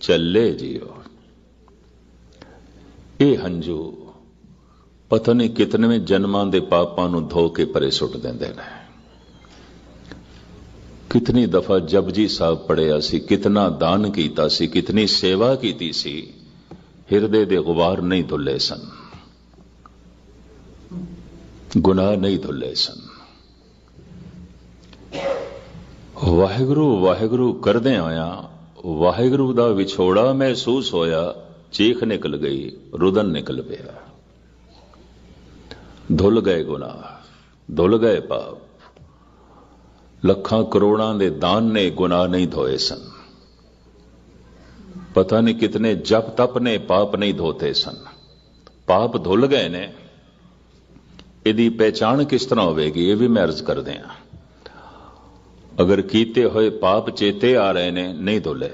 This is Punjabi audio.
ਚੱਲੇ ਜਿਓ। ਇਹ ਹੰਝੂ, ਪਤਾ ਨਹੀਂ ਕਿਤਨੇਵੇਂ ਜਨਮਾਂ ਦੇ ਪਾਪਾਂ ਨੂੰ ਧੋ ਕੇ ਪਰੇ ਸੁੱਟ ਦਿੰਦੇ ਨੇ। ਕਿਤਨੀ ਦਫਾ ਜਪਜੀ ਸਾਹਿਬ ਪੜਿਆ ਸੀ, ਕਿਤਨਾ ਦਾਨ ਕੀਤਾ ਸੀ, ਕਿਤਨੀ ਸੇਵਾ ਕੀਤੀ ਸੀ, ਹਿਰਦੇ ਦੇ ਗੁਬਾਰ ਨਹੀਂ ਧੁੱਲੇ ਸਨ। ਗੁਨਾਹ ਨਹੀਂ ਧੁੱਲੇ ਸਨ। ਵਾਹਿਗੁਰੂ ਵਾਹਿਗੁਰੂ ਕਰਦੇ ਆਇਆ ਵਾਹਿਗੁਰੂ ਦਾ ਵਿਛੋੜਾ ਮਹਿਸੂਸ ਹੋਇਆ, ਚੀਖ ਨਿਕਲ ਗਈ, ਰੁਦਨ ਨਿਕਲ ਪਿਆ। ਧੁੱਲ ਗਏ ਗੁਨਾਹ, ਧੁੱਲ ਗਏ ਪਾਪ। ਲੱਖਾਂ ਕਰੋੜਾਂ ਦੇ ਦਾਨ ਨੇ ਗੁਨਾਹ ਨਹੀਂ ਧੋਏ ਸਨ। ਪਤਾ ਨਹੀਂ ਕਿਤਨੇ ਜਪ ਤਪ ਨੇ ਪਾਪ ਨਹੀਂ ਧੋਤੇ ਸਨ। ਪਾਪ ਧੁੱਲ ਗਏ ਨੇ। ਇਹਦੀ ਪਹਿਚਾਣ ਕਿਸ ਤਰ੍ਹਾਂ ਹੋਵੇਗੀ, ਇਹ ਵੀ ਮੈਂ ਅਰਜ਼ ਕਰਦੇ ਹਾਂ। ਅਗਰ ਕੀਤੇ ਹੋਏ ਪਾਪ ਚੇਤੇ ਆ ਰਹੇ ਨੇ ਨਹੀਂ ਧੁੱਲੇ।